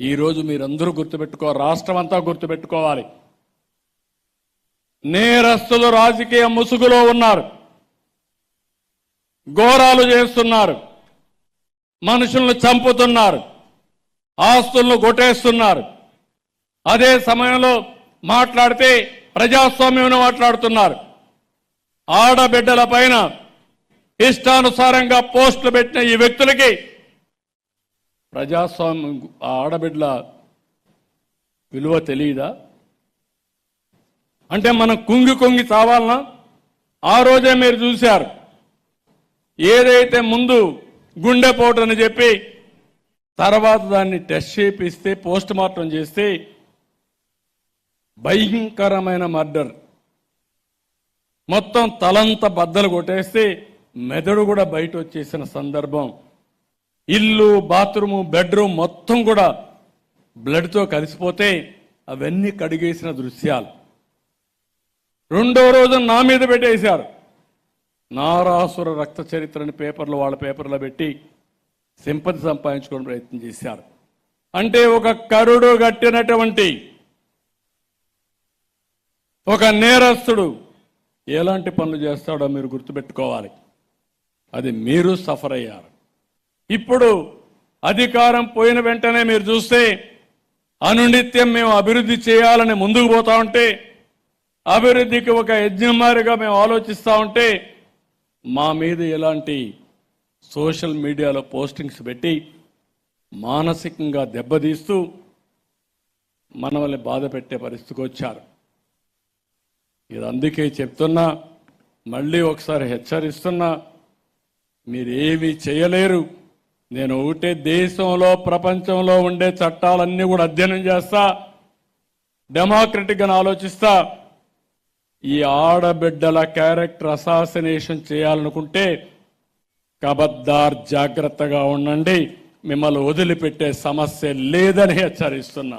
ఈరోజు మీరందరూ గుర్తుపెట్టుకో రాష్ట్రం అంతా గుర్తుపెట్టుకోవాలి. నేరస్తులు రాజకీయ ముసుగులో ఉన్నారు. ఘోరాలు చేస్తున్నారు. మనుషులను చంపుతున్నారు. ఆస్తులను కొట్టేస్తున్నారు. అదే సమయంలో మాట్లాడితే ప్రజాస్వామ్యం మాట్లాడుతున్నారు. ఆడబిడ్డల పైన ఇష్టానుసారంగా పోస్టులు పెట్టిన ఈ వ్యక్తులకి ప్రజాస్వామ్యం ఆ ఆడబిడ్డల విలువ తెలియదా అంటే మనం కుంగి కుంగి చావాలనా? ఆ రోజే మీరు చూశారు. ఏదైతే ముందు గుండెపోటు అని చెప్పి తర్వాత దాన్ని టెస్ట్ చేపిస్తే పోస్ట్ మార్టం చేస్తే భయంకరమైన మర్డర్. మొత్తం తలంత బద్దలు కొట్టేస్తే మెదడు కూడా బయట వచ్చేసిన సందర్భం. ఇల్లు బాత్రూము బెడ్రూమ్ మొత్తం కూడా బ్లడ్తో కలిసిపోతే అవన్నీ కడిగేసిన దృశ్యాలు. రెండో రోజు నా మీద పెట్టేశారు. నారాసుర రక్త చరిత్రని పేపర్లు వాళ్ళ పేపర్లో పెట్టి సింపతి సంపాదించుకోవడం ప్రయత్నం చేశారు. అంటే ఒక కరుడు గట్టినటువంటి ఒక నేరస్తుడు ఎలాంటి పనులు చేస్తాడో మీరు గుర్తుపెట్టుకోవాలి. అది మీరు సఫర్ అయ్యారు. ఇప్పుడు అధికారం పోయిన వెంటనే మీరు చూస్తే అనునిత్యం మేము అభివృద్ధి చేయాలని ముందుకు పోతా ఉంటే అభివృద్ధికి ఒక యజ్ఞమారిగా మేము ఆలోచిస్తూ ఉంటే మా మీద ఎలాంటి సోషల్ మీడియాలో పోస్టింగ్స్ పెట్టి మానసికంగా దెబ్బతీస్తూ మనల్ని బాధ పెట్టే పరిస్థితికి వచ్చారు. ఇది అందుకే చెప్తున్నా మళ్ళీ ఒకసారి హెచ్చరిస్తున్నా మీరు ఏమీ చేయలేరు. నేను ఒకటే దేశంలో ప్రపంచంలో ఉండే చట్టాలన్నీ కూడా అధ్యయనం చేస్తా డెమోక్రటిక్గా ఆలోచిస్తా. ఈ ఆడబిడ్డల క్యారెక్టర్ అసాసినేషన్ చేయాలనుకుంటే కబద్దార్ జాగ్రత్తగా ఉండండి. మిమ్మల్ని వదిలిపెట్టే సమస్య లేదని హెచ్చరిస్తున్నా.